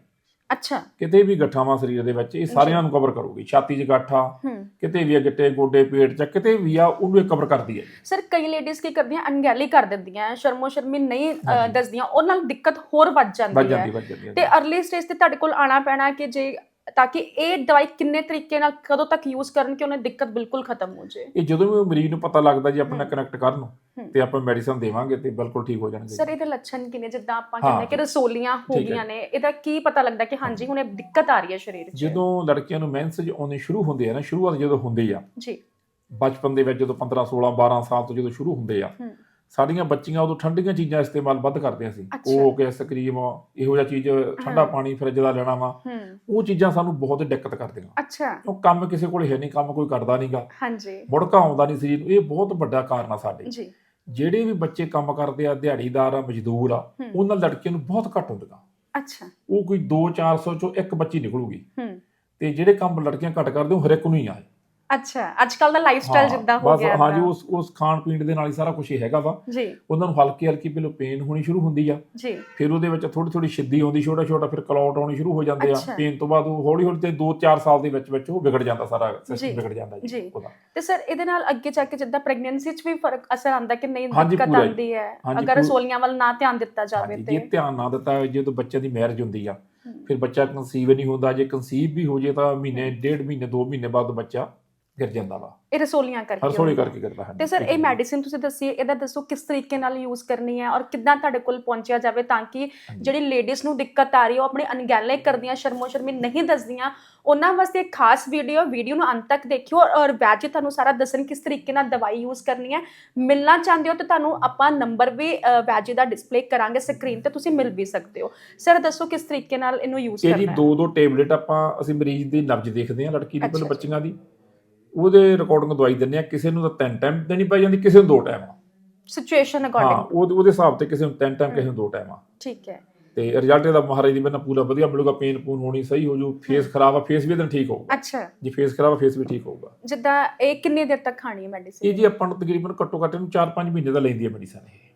ਅੱਛਾ। ਕਿਤੇ ਵੀ ਗੱਠਾਂ ਵਾ ਸਰੀਰ ਦੇ ਵਿੱਚ ਇਹ ਸਾਰਿਆਂ ਨੂੰ ਕਵਰ ਕਰੂਗੀ। ਛਾਤੀ 'ਚ ਗੱਠ ਆ ਹੂੰ। ਕਿਤੇ ਵੀ ਆ ਗਿੱਟੇ ਗੋਡੇ ਪੇਟ 'ਚ ਕਿਤੇ ਵੀ ਆ ਉਹਨੂੰ ਇਹ ਕਵਰ ਕਰਦੀ ਹੈ ਜੀ। ਸਰ ਕਈ ਲੇਡੀਜ਼ ਕੀ ਕਰਦੀਆਂ ਅਣਗਹਿਲੀ ਕਰ ਦਿੰਦੀਆਂ ਸ਼ਰਮੋ ਸ਼ਰਮੀ ਨਹੀਂ ਅਹ, ਹਾਂਜੀ। ਦੱਸਦੀਆਂ ਉਹ ਨਾਲ ਦਿੱਕਤ ਹੋਰ ਵੱਧ ਵੱਜ ਜਾਂਦੀ ਜਾਂਦੀ ਹੈ। ਵੱਜ ਜਾਂਦੀ ਹੈ ਤੇ ਅਰਲੀ ਸਟੇਜ ਤੇ ਤੁਹਾਡੇ ਕੋਲ ਆਣਾ ਪੈਣਾ ਕਿ ਜੇ ਤਾਂ ਕਿ ਇਹ ਦਵਾਈ ਕਿੰਨੇ ਤਰੀਕੇ ਨਾਲ ਕਦੋਂ ਤੱਕ ਯੂਜ਼ ਕਰਨ ਕਿ ਉਹਨੇ ਦਿੱਕਤ ਬਿਲਕੁਲ ਖਤਮ ਹੋ ਜਾਏ ਇਹ ਜਦੋਂ ਵੀ ਮਰੀਜ਼ ਨੂੰ ਪਤਾ ਲੱਗਦਾ ਜੀ ਆਪਣਾ। ਕਨੈਕਟ ਕਰਨ। ਤੇ ਆਪਾਂ ਮੈਡੀਸਨ ਦੇਵਾਂਗੇ ਤੇ ਬਿਲਕੁਲ ਠੀਕ ਹੋ ਜਾਣਗੇ ਸਰ ਇਹਦੇ ਲੱਛਣ ਕਿਨੇ ਜਿੱਦਾਂ ਆਪਾਂ। ਕਹਿੰਦੇ ਕਿ ਰਸੋਲੀਆਂ ਹੋ। ਗਈਆਂ ਨੇ ਇਹਦਾ ਕੀ ਪਤਾ ਲੱਗਦਾ ਕਿ ਹਾਂਜੀ ਹੁਣ ਇਹ ਦਿੱਕਤ ਆ ਰਹੀ ਹੈ ਸਰੀਰ 'ਚ ਜਦੋਂ ਲੜਕੀਆਂ ਨੂੰ ਮੈਂਸੇਜ ਆਉਣੇ ਸ਼ੁਰੂ ਹੁੰਦੇ ਆ ਨਾ ਸ਼ੁਰੂਆਤ ਜਦੋਂ ਹੁੰਦੀ ਆ ਜੀ ਬਚਪਨ ਦੇ ਵਿੱਚ ਜਦੋਂ 15 16 12 ਸਾਲ ਤੋਂ ਜਦੋਂ ਸ਼ੁਰੂ ਹੁੰਦੇ ਆ ਸਾਡੀਆਂ ਬੱਚੀਆਂ ਉਦੋਂ ਠੰਡੀਆਂ ਚੀਜ਼ਾਂ ਇਸਤੇਮਾਲ ਵੱਧ ਕਰਦੀਆਂ ਸੀ। ਅੱਛਾ। ਉਹ ਕਿ ਸਕਰੀਮ ਇਹੋ ਜਿਹਾ ਚੀਜ਼ ਠੰਡਾ। ਪਾਣੀ ਫਰਿੱਜ ਦਾ ਲੈਣਾ ਵਾ ਉਹ ਚੀਜ਼ਾਂ ਸਾਨੂੰ ਬਹੁਤ ਦਿੱਕਤ ਕਰਦੀਆਂ। ਅੱਛਾ। ਉਹ ਕੰਮ ਕਿਸੇ ਕੋਲ ਹੈ ਨਹੀਂ ਕੰਮ ਕੋਈ ਕਰਦਾ ਨਹੀਂਗਾ ਹਾਂਜੀ। ਮੁੜਕਾ ਆਉਂਦਾ ਨਹੀਂ ਸਰੀਰ ਨੂੰ ਇਹ ਬਹੁਤ ਵੱਡਾ ਕਾਰਨ ਆ ਸਾਡੇ। ਜੀ। ਜਿਹੜੇ ਵੀ ਬੱਚੇ ਕੰਮ ਕਰਦੇ ਆ ਦਿਹਾੜੀਦਾਰ ਆ ਮਜ਼ਦੂਰ ਆ। ਉਹਨਾਂ ਲੜਕੀਆਂ ਨੂੰ ਬਹੁਤ ਘੱਟ ਹੁੰਦੀਆਂ ਅੱਛਾ। ਉਹ ਕੋਈ 2-400 ਚੋਂ ਇੱਕ ਬੱਚੀ ਨਿਕਲੂਗੀ। ਹੂੰ। ਤੇ ਜਿਹੜੇ ਕੰਮ ਲੜਕੀਆਂ ਘੱਟ ਕਰਦੇ ਉਹ ਹਰ ਇੱਕ ਨੂੰ ਹੀ ਆ। ਅੱਛਾ ਅੱਜ ਕੱਲ ਦਾ ਲਾਈਫ ਸਟਾਈਲ ਜਿੱਦਾਂ ਹੋ ਬਸ ਗਿਆ ਹਾਂਜੀ ਤਾਂ। ਉਸ ਉਸ ਖਾਣ ਪੀਣ ਦੇ ਨਾਲ ਹੀ ਸਾਰਾ ਕੁਝ ਹੀ ਹੈਗਾ ਵਾ। ਜੀ। ਉਹਨਾਂ ਨੂੰ ਹਲਕੀ ਹਲਕੀ ਪਹਿਲਾਂ ਪੇਨ ਹੋਣੀ ਸ਼ੁਰੂ ਹੁੰਦੀ ਆ। ਜੀ। ਫਿਰ ਉਹਦੇ ਵਿੱਚ ਥੋੜੀ ਥੋੜੀ ਛਿੱਦੀ ਆਉਂਦੀ ਛੋਟਾ ਛੋਟਾ ਫਿਰ ਕਲੌਟ ਆਉਣੀ ਸ਼ੁਰੂ ਹੋ ਜਾਂਦੇ ਆ। ਪੇਨ ਤੋਂ ਬਾਅਦ ਉਹ ਹੌਲੀ ਹੌਲੀ ਤੇ 2-4 ਸਾਲ ਦੇ ਵਿੱਚ ਵਿੱਚ ਉਹ ਵਿਗੜ ਜਾਂਦਾ ਸਾਰਾ ਸਿਸਟਮ ਵਿਗੜ ਜਾਂਦਾ ਜੀ। ਉਹਦਾ। ਤੇ ਸਰ ਇਹਦੇ ਨਾਲ ਅੱਗੇ ਜਾ ਕੇ ਜਿੱਦਾਂ ਪ੍ਰੈਗਨੈਂਸੀ 'ਚ ਵੀ ਫ਼ਰਕ ਅਸਰ ਆਉਂਦਾ ਕਿ ਨਹੀਂ ਹਾਂਜੀ, ਦਿੱਕਤ। ਆਉਂਦੀ ਹੈ? ਹਾਂਜੀ, ਅਗਰ ਰਸੋਲੀਆਂ ਵੱਲ ਨਾ ਧਿਆਨ ਦਿੱਤਾ ਜਾਵੇ ਹਾਂਜੀ ਤੇ? ਜੇ ਧਿਆਨ ਨਾ ਦਿੱਤਾ ਜਦੋਂ ਬੱਚੇ ਦੀ ਮੈਰਿਜ ਹੁੰਦੀ ਆ। ਫਿਰ ਬੱਚਾ ਕਨਸੀਵ ਨਹੀਂ ਹੁੰਦਾ। ਜੇ ਕਨਸੀਵ ਵੀ ਹੋ ਜੇ ਤਾਂ ਮਹੀਨੇ ਡੇਢ ਮਹੀਨੇ 2 ਮਹੀਨੇ ਬਾਅਦ ਬੱਚਾ ਗਿਰ ਜਾਂਦਾ ਵਾ। ਇਹ ਰਸੋਲੀਆਂ ਕਰਕੇ ਹਰਸੋਲੀ ਹੁੰਦਾ। ਕਰਕੇ ਗਿਰਦਾ ਹੈ। ਤੇ ਸਰ ਇਹ ਮੈਡੀਸਿਨ ਤੁਸੀਂ ਦੱਸੀ ਇਹਦਾ ਦੱਸੋ ਕਿਸ ਤਰੀਕੇ ਨਾਲ ਯੂਜ਼ ਕਰਨੀ ਹੈ ਔਰ ਕਿੱਦਾਂ ਤੁਹਾਡੇ ਕੋਲ ਪਹੁੰਚਿਆ ਜਾਵੇ ਤਾਂ ਕਿ ਜਿਹੜੀ ਲੇਡੀਜ਼ ਨੂੰ ਦਿੱਕਤ ਆ ਰਹੀ ਹੈ ਉਹ ਆਪਣੀ ਅਣਗਹਿਲੇ ਕਰਦੀਆਂ ਸ਼ਰਮੋ ਸ਼ਰਮੀ ਨਹੀਂ ਦੱਸਦੀਆਂ। ਉਹਨਾਂ ਵਾਸਤੇ ਇੱਕ ਖਾਸ ਵੀਡੀਓ ਵੀਡੀਓ ਨੂੰ ਅੰਤ ਤੱਕ ਦੇਖਿਓ ਔਰ- ਵੈਜ ਤੁਹਾਨੂੰ ਸਾਰਾ ਦੱਸਣ ਕਿਸ ਤਰੀਕੇ ਨਾਲ ਦਵਾਈ ਯੂਜ਼ ਕਰਨੀ ਹੈ। ਮਿਲਣਾ ਚਾਹੁੰਦੇ ਹੋ ਤਾਂ ਤੁਹਾਨੂੰ ਆਪਾਂ ਨੰਬਰ ਵੀ ਵੈਜ ਦਾ ਡਿਸਪਲੇ ਕਰਾਂਗੇ ਸਕਰੀਨ ਤੇ ਤੁਸੀਂ ਮਿਲ ਵੀ ਸਕਦੇ ਹੋ। ਸਰ ਦੱਸੋ ਕਿਸ ਤਰੀਕੇ ਨਾਲ ਇਹਨੂੰ ਯੂਜ਼ ਇਹ ਜੀ ਕਰਨਾ ਹੈ? ਦੋ ਦੋ ਟੇਬਲੇਟ ਆਪਾਂ ਅਸੀਂ ਮਰੀਜ਼ ਦੀ ਨਬਜ ਦੇਖਦੇ ਹਾਂ ਲੜਕੀ ਦੀ। ਬੱਚੀਆਂ ਦੀ। ਉਹਦੇ ਰਿਕਾਰਡਿੰਗ ਦਵਾਈ ਦਿੰਦੇ ਆ ਕਿਸੇ ਨੂੰ ਤਾਂ ਤਿੰਨ ਟਾਈਮ ਦੇਣੀ ਪੈ ਜਾਂਦੀ ਕਿਸੇ ਨੂੰ ਦੋ ਟਾਈਮ ਸਿਚੁਏਸ਼ਨ ਹਾਂ ਅਕੋਰਡਿੰਗ ਉਹਦੇ ਉਹਦੇ ਹਿਸਾਬ ਤੇ ਕਿਸੇ ਨੂੰ ਤਿੰਨ ਟਾਈਮ ਕਿਸੇ ਨੂੰ ਦੋ ਟਾਈਮ ਆ। ਠੀਕ ਹੈ। ਤੇ ਰਿਜ਼ਲਟ ਇਹਦਾ ਮਹਾਰਾਜ ਦੀ ਬਿਨਾਂ ਪੂਰਾ ਵਧੀਆ ਮਿਲੂਗਾ ਪੇਨ ਪੂਨ ਹੋਣੀ ਸਹੀ ਹੋ ਜੂ ਫੇਸ ਖਰਾਬ ਆ ਫੇਸ ਵੀ ਇਹਦਾ ਠੀਕ ਹੋਊਗਾ। ਅੱਛਾ। ਜੇ ਫੇਸ ਖਰਾਬ ਆ ਫੇਸ ਵੀ ਠੀਕ ਹੋਊਗਾ। ਜਿੱਦਾਂ ਇਹ ਕਿੰਨੀ ਦੇਰ ਤੱਕ ਖਾਣੀ ਹੈ ਇਹ ਮੈਡੀਸਿਨ ਜੀ ਆਪਾਂ ਨੂੰ ਤਕਰੀਬਨ ਘੱਟੋ ਘੱਟ ਇਹਨੂੰ 4-5 ਮਹੀਨੇ ਦਾ ਲੈਂਦੀ ਹੈ ਮੈਡੀਸਨ ਇਹ।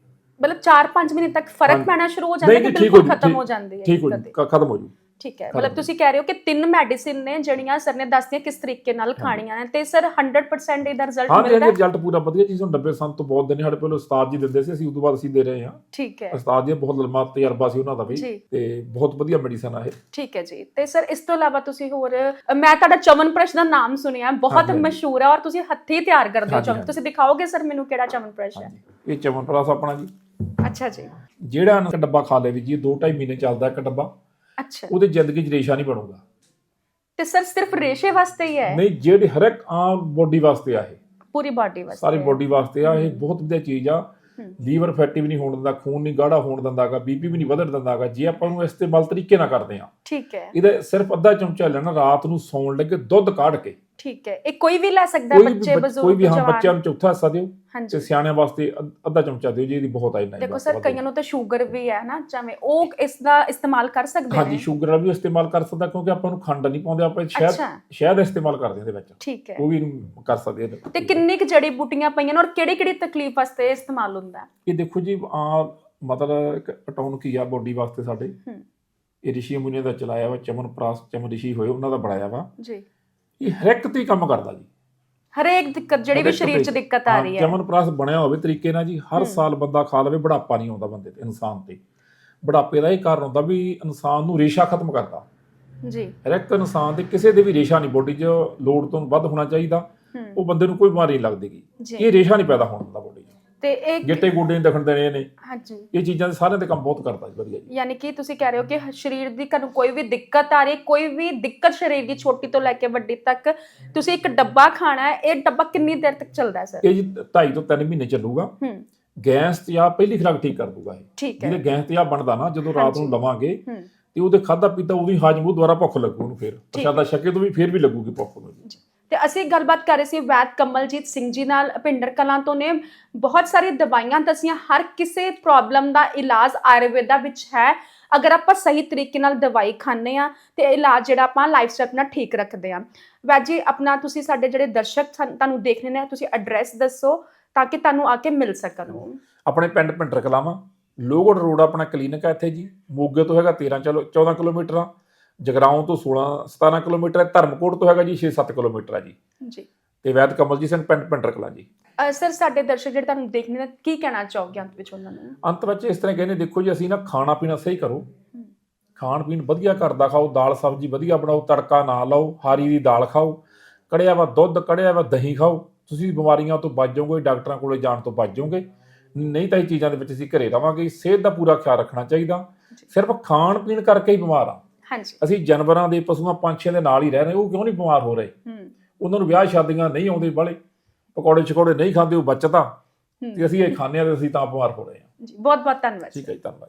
ਮਤਲਬ 4-5 ਮਹੀਨੇ ਤੱਕ ਫ਼ਰਕ। ਪੈਣਾ ਸ਼ੁਰੂ ਹੋ ਜਾਂਦਾ ਹੈ ਬਿਲਕੁਲ ਖਤਮ ਹੋ ਜਾਂਦੀ ਹੈ ਠੀਕ ਹੋ ਖਤਮ ਹੋ ਜੂ। ਠੀਕ ਹੈ। ਮਤਲਬ ਹੋ ਤੁਸੀਂ ਕਹਿ ਰਹੇ ਹੋ ਕਿ ਤਿੰਨ ਮੈਡੀਸਿਨ ਨੇ ਜਿਹੜੀਆਂ ਸਰ ਨੇ ਦੱਸਦੀਆਂ ਕਿਸ ਤਰੀਕੇ ਨਾਲ ਖਾਣੀਆਂ ਨੇ ਤੇ ਸਰ 100% ਇਹਦਾ ਰਿਜ਼ਲਟ ਹਾਂ ਤੇ ਮਿਲਦਾ ਹੈ? ਰਿਜ਼ਲਟ ਪੂਰਾ ਵਧੀਆ ਚੀਜ਼ ਹੁਣ 90 ਸੰਤ ਤੋਂ ਬਹੁਤ ਦਿਨ ਸਾਡੇ ਪਹਿਲਾਂ ਉਸਤਾਦ ਜੀ ਦਿੰਦੇ ਸੀ ਅਸੀਂ ਉਦੋਂ ਬਾਅਦ ਅਸੀਂ ਦੇ ਰਹੇ ਹਾਂ। ਠੀਕ ਹੈ। ਉਸਤਾਦ ਜੀ ਬਹੁਤ ਲੰਮਾ ਤਜਰਬਾ ਸੀ ਉਹਨਾਂ ਦਾ ਵੀ ਤੇ ਬਹੁਤ ਵਧੀਆ ਮੈਡੀਸਨ ਆ ਇਹ। ਠੀਕ ਹੈ ਜੀ। ਤੇ ਸਰ ਇਸ ਤੋਂ ਇਲਾਵਾ ਤੁਸੀਂ ਹੋਰ ਮੈਂ ਤੁਹਾਡਾ ਚਮਨਪ੍ਰਸ਼ ਦਾ ਨਾਮ ਸੁਣਿਆ ਬਹੁਤ। ਮਸ਼ਹੂਰ ਹੈ ਔਰ ਤੁਸੀਂ ਹੱਥੀਂ ਤਿਆਰ ਕਰਦੇ ਹੋ ਚਮਨ। ਤੁਸੀਂ ਦਿਖਾਓਗੇ ਸਰ ਮੈਨੂੰ ਕਿਹੜਾ ਚਮਨਪ੍ਰਸ਼ ਹੈ? ਇਹ ਚਮਨਪ੍ਰਾਸ ਆਪਣਾ ਜੀ। ਅੱਛਾ ਜੀ। ਜਿਹੜਾ ਨਾ ਡੱਬਾ ਖਾ ਲੇ ਵੀ ਜੀ 2.5 ਮਹੀਨੇ ਚੱਲਦਾ ਇੱਕ ਡੱਬਾ। ਅੱਛਾ। ਉਹਦੇ ਜ਼ਿੰਦਗੀ 'ਚ ਰੇਸ਼ਾ ਨਹੀਂ ਬਣੂਗਾ। ਤੇ ਸਰ ਸਿਰਫ ਰੇਸ਼ੇ ਵਾਸਤੇ ਹੀ ਹੈ? ਨਹੀਂ ਜਿਹੜੀ ਹਰ ਇੱਕ ਆਮ ਬੋਡੀ ਵਾਸਤੇ ਆ ਇਹ। ਪੂਰੀ ਬਾਡੀ ਵਾਸਤੇ। ਸਾਰੀ। ਬੋਡੀ ਵਾਸਤੇ ਆ ਇਹ ਬਹੁਤ ਵਧੀਆ ਚੀਜ਼ ਆ। ਲੀਵਰ ਫੈਟੀ ਵੀ ਨਹੀਂ ਹੋਣ ਦਿੰਦਾ ਖੂਨ ਨਹੀਂ ਗਾੜਾ ਹੋਣ ਦਿੰਦਾਗਾ ਬੀਪੀ ਵੀ ਨਹੀਂ ਵਧਣ ਦਿੰਦਾਗਾ ਜੇ ਆਪਾਂ ਨੂੰ ਇਸਤੇਮਾਲ ਤਰੀਕੇ ਨਾਲ ਕਰਦੇ ਆ ਠੀਕ ਹੈ। ਇਹਦਾ ਸਿਰਫ ਅੱਧਾ ਚਮਚਾ ਲੈਣਾ ਰਾਤ ਨੂੰ ਸੌਣ ਲੱਗੇ ਦੁੱਧ ਕਾਢ ਕੇ। ਠੀਕ ਹੈ। ਇਹ ਕੋਈ ਵੀ ਲੈ ਸਕਦਾ ਹੈ ਕੋਈ ਵੀ ਬੱਚੇ ਬਜ਼ੁਰਗ ਕੋਈ ਵੀ ਹਾਂ ਜਵਾਨ। ਬੱਚਿਆਂ ਨੂੰ ਚੌਥਾ ਹਿੱਸਾ ਦਿਓ ਤੇ ਸਿਆਣਿਆਂ ਵਾਸਤੇ ਅੱਧ- ਅੱਧਾ ਚਮਚਾ ਦਿਓ ਜੀ ਇਹਦੀ ਬਹੁਤ ਆ ਇੰਨਾ ਹੀ ਦੇਖੋ ਬਸ ਸਰ ਵੱਧ ਕਈਆਂ ਨੂੰ ਤਾਂ ਸ਼ੂਗਰ ਵੀ ਹੈ ਨਾ ਚਾਹੇ ਉਹ ਇਸ ਦਾ ਇਸਤੇਮਾਲ ਕਰ ਸਕਦੇ ਹਾਂਜੀ ਨੇ। ਸ਼ੂਗਰ ਵਾਲਾ ਵੀ ਇਸਤੇਮਾਲ ਕਰ ਸਕਦਾ ਕਿਉਂਕਿ ਆਪਾਂ ਨੂੰ ਖੰਡ ਨਹੀਂ ਪਾਉਂਦੇ ਆਪਾਂ ਸ਼ਹਿਦ ਅੱਛਾ। ਸ਼ਹਿਦ ਇਸਤੇਮਾਲ ਕਰਦੇ ਹਾਂ ਇਹਦੇ ਵਿੱਚ। ਠੀਕ ਹੈ। ਉਹ ਵੀ ਇਹਨੂੰ ਕਰ ਸਕਦੇ ਆ ਤੇ ਕਿੰਨੀ ਕੁ ਜੜੀ ਬੂਟੀਆਂ ਪਈਆਂ ਨੇ ਔਰ ਕਿਹੜੀ ਕਿਹੜੀ ਤਕਲੀਫ ਵਾਸਤੇ ਇਹ ਇਸਤੇਮਾਲ ਹੁੰਦਾ ਹੈ? ਇਹ ਦੇਖੋ ਜੀ ਆ ਮਤਲਬ ਇੱਕ ਪਟਾਉਨ ਕੀ ਆ ਬੋਡੀ ਵਾਸਤੇ ਸਾਡੇ। ਹੂੰ। ਇਹ ਰਿਸ਼ੀ ਮੁਨੀ ਦਾ ਚਲਾਇਆ ਵਾ ਚਮਨ ਪ੍ਰਾਸ ਚਮਨ ਰਿਸ਼ੀ ਹੋਏ ਉਹਨਾਂ ਦਾ ਬਣਾਇਆ ਵਾ। ਜੀ। ਇਹ ਹਰ ਇੱਕ ਤੇ ਹੀ ਕੰਮ ਕਰਦਾ ਜੀ। ਹਰੇਕ ਦਿੱਕਤ ਜਿਹੜੀ ਵੀ ਸਰੀਰ 'ਚ। ਦਿੱਕਤ ਆ ਰਹੀ ਹੈ। ਚਮਨ ਪ੍ਰਾਸ ਬਣਿਆ ਹੋਵੇ ਤਰੀਕੇ ਨਾਲ ਜੀ ਹਰ। ਸਾਲ ਬੰਦਾ ਖਾ ਲਵੇ ਬੁਢਾਪਾ ਨਹੀਂ ਆਉਂਦਾ ਬੰਦੇ ਤੇ ਇਨਸਾਨ ਤੇ। ਬੁਢਾਪੇ ਦਾ ਇਹ ਕਾਰਨ ਹੁੰਦਾ ਵੀ ਇਨਸਾਨ ਨੂੰ ਰੇਸ਼ਾ ਖਤਮ ਕਰਦਾ। ਜੀ। ਹਰ ਇੱਕ ਇਨਸਾਨ ਦੇ ਕਿਸੇ ਦੇ ਵੀ ਰੇਸ਼ਾ ਨਹੀਂ ਬੋਡੀ 'ਚ ਲੋੜ ਤੋਂ ਵੱਧ ਹੋਣਾ ਚਾਹੀਦਾ। ਉਹ ਬੰਦੇ ਨੂੰ ਕੋਈ ਬਿਮਾਰੀ ਨਹੀਂ ਲੱਗਦੀਗੀ ਇਹ ਰੇਸ਼ਾ ਨਹੀਂ ਪੈਦਾ ਹੋਣ ਦਿੰਦਾ ਤੇ ਇਹ ਗਿੱਟੇ ਗੋਡੇ ਨਹੀਂ ਦਿਖਣ ਦੇਣੇ ਨੇ ਹਾਂਜੀ। ਇਹ ਚੀਜ਼ਾਂ ਦੇ ਸਾਰਿਆਂ ਤੇ ਕੰਮ ਬਹੁਤ ਕਰਦਾ ਜੀ ਵਧੀਆ ਜੀ। ਯਾਨੀ ਕਿ ਤੁਸੀਂ ਕਹਿ ਰਹੇ ਹੋ ਕਿ ਸਰੀਰ ਦੀ ਤੁਹਾਨੂੰ ਕੋਈ ਵੀ ਦਿੱਕਤ ਆ ਰਹੀ ਕੋਈ ਵੀ ਦਿੱਕਤ ਸਰੀਰ ਦੀ ਛੋਟੀ ਤੋਂ ਲੈ ਕੇ ਵੱਡੀ ਤੱਕ ਤੁਸੀਂ ਇੱਕ ਡੱਬਾ ਖਾਣਾ ਹੈ ਇਹ ਡੱਬਾ ਕਿੰਨੀ ਦੇਰ ਤੱਕ ਚੱਲਦਾ ਹੈ ਸਰ? ਇਹ ਜੀ 2.5 ਤੋਂ 3 ਮਹੀਨੇ ਚੱਲੂਗਾ। ਹੂੰ। ਗੈਸ ਤੇ ਆ ਪਹਿਲੀ ਖੁਰਾਕ ਠੀਕ ਕਰ ਦੂਗਾ ਇਹ। ਠੀਕ ਹੈ। ਜਿਹਦੇ ਗੈਸ ਤੇ ਆ ਬਣਦਾ ਨਾ ਜਦੋਂ ਰਾਤ ਨੂੰ। ਲਵਾਂਗੇ ਹੂੰ। ਤੇ ਉਹਦੇ ਖਾਦਾ ਪੀਤਾ ਉਹਦੀ ਹਾਜ਼ਮ ਦੁਬਾਰਾ ਭੁੱਖ ਲੱਗੂ ਉਹਨੂੰ ਫਿਰ। ਪ੍ਰਸ਼ਾਦਾ ਛਕੇ ਤੋਂ ਵੀ ਫਿਰ ਵੀ ਲੱਗੂਗੀ ਭੁੱਖ ਉਹਨੂੰ। ਤੇ ਅਸੀਂ ਗੱਲਬਾਤ ਕਰ ਰਹੇ ਸੀ ਵੈਦ ਕਮਲਜੀਤ ਸਿੰਘ ਜੀ ਨਾਲ, ਭਿੰਡਰ ਕਲਾਂ ਤੋਂ ਨੇ। ਬਹੁਤ ਸਾਰੀ ਦਵਾਈਆਂ ਦੱਸੀਆਂ, ਹਰ ਕਿਸੇ ਪ੍ਰੋਬਲਮ ਦਾ ਇਲਾਜ ਆਯੁਰਵੇਦਾ ਵਿੱਚ ਹੈ। ਅਗਰ ਆਪਾਂ ਸਹੀ ਤਰੀਕੇ ਨਾਲ ਦਵਾਈ ਖਾਂਦੇ ਆ ਤੇ ਇਲਾਜ ਜਿਹੜਾ ਆਪਾਂ ਲਾਈਫ ਸਟਾਈਲ ਆਪਣਾ ਠੀਕ ਰੱਖਦੇ ਆ ਵੈਦ ਜੀ, ਆਪਣਾ ਤੁਸੀਂ ਸਾਡੇ ਜਿਹੜੇ ਦਰਸ਼ਕ ਸਨ- ਤੁਹਾਨੂੰ ਦੇਖਣੇ ਨੇ, ਤੁਸੀਂ ਐਡਰੈਸ ਦੱਸੋ ਤਾਂ ਕਿ ਤੁਹਾਨੂੰ ਆ ਕੇ ਮਿਲ ਸਕਣ। ਆਪਣੇ ਪਿੰਡ ਪਿੰਡਰ ਕਲਾਵਾ ਲੋਗੜ ਰੋਡ ਆਪਣਾ ਕਲੀਨਿਕ ਹੈ ਇੱਥੇ ਜੀ। ਮੋਗੇ ਤੋਂ ਹੈਗਾ 13 ਚਲੋ 14 ਕਿਲੋਮੀਟਰ ਆ। ਜਗਰਾਉਂ ਤੋਂ 16 17 ਕਿਲੋਮੀਟਰ ਹੈ ਧਰਮਕੋਟ ਤੋਂ ਹੈਗਾ ਜੀ 6-7 ਕਿਲੋਮੀਟਰ ਆ ਜੀ। ਜੀ। ਤੇ ਵੈਦ ਕਮਲਜੀਤ ਸਿੰਘ ਪਿੰਡ ਪਿੰਡਰ ਕਲਾ ਜੀ। ਸਰ ਸਾਡੇ ਦਰਸ਼ਕ ਜਿਹੜੇ ਤੁਹਾਨੂੰ ਦੇਖਣੇ ਨੇ ਕੀ ਕਹਿਣਾ ਚਾਹੋਗੇ ਅੰਤ ਵਿੱਚ ਉਹਨਾਂ ਨੂੰ? ਅੰਤ ਵਿੱਚ ਇਸ ਤਰ੍ਹਾਂ ਕਹਿੰਦੇ ਦੇਖੋ ਜੀ ਅਸੀਂ ਨਾ ਖਾਣਾ ਪੀਣਾ ਸਹੀ ਕਰੋ। ਖਾਣ ਪੀਣ ਵਧੀਆ ਘਰ ਦਾ ਖਾਓ ਦਾਲ ਸਬਜ਼ੀ ਵਧੀਆ ਬਣਾਓ ਤੜਕਾ ਨਾ ਲਾਓ ਹਾਰੀ ਦੀ ਦਾਲ ਖਾਓ ਕੜਿਆ ਵਾ ਦੁੱਧ ਕੜਿਆ ਵਾ ਦਹੀਂ ਖਾਓ। ਤੁਸੀਂ ਬਿਮਾਰੀਆਂ ਤੋਂ ਬਚ ਜਾਓਗੇ ਡਾਕਟਰਾਂ ਕੋਲੇ ਜਾਣ ਤੋਂ ਬਚ ਜਾਓਗੇ। ਨਹੀਂ ਤਾਂ ਇਹ ਚੀਜ਼ਾਂ ਦੇ ਵਿੱਚ ਅਸੀਂ ਘਰੇ ਰਵਾਂਗੇ ਸਿਹਤ ਦਾ ਪੂਰਾ ਖਿਆਲ ਰੱਖਣਾ ਚਾਹੀਦਾ। ਸਿਰਫ ਖਾਣ ਪੀਣ ਕਰਕੇ ਹੀ ਬਿਮਾਰ ਆ। ਹਾਂਜੀ। ਅਸੀਂ ਜਾਨਵਰਾਂ ਦੇ ਪਸ਼ੂਆਂ ਪੰਛੀਆਂ ਦੇ ਨਾਲ ਹੀ ਰਹਿ ਰਹੇ ਉਹ ਕਿਉਂ ਨਹੀਂ ਬਿਮਾਰ ਹੋ ਰਹੇ? ਹੂੰ। ਉਹਨਾਂ ਨੂੰ ਵਿਆਹ ਸ਼ਾਦੀਆਂ ਨਹੀਂ ਆਉਂਦੇ ਬਾਲੇ ਪਕੌੜੇ ਛਕੌੜੇ ਨਹੀਂ ਖਾਂਦੇ ਉਹ ਬਚਦਾ। ਹੂੰ। ਤੇ ਅਸੀਂ ਇਹ ਖਾਂਦੇ ਆ ਤੇ ਅਸੀਂ ਤਾਂ ਬਿਮਾਰ ਹੋ ਰਹੇ ਹਾਂ। ਜੀ ਬਹੁਤ ਬਹੁਤ ਧੰਨਵਾਦ ਠੀਕ ਹੈ ਜੀ ਧੰਨਵਾਦ।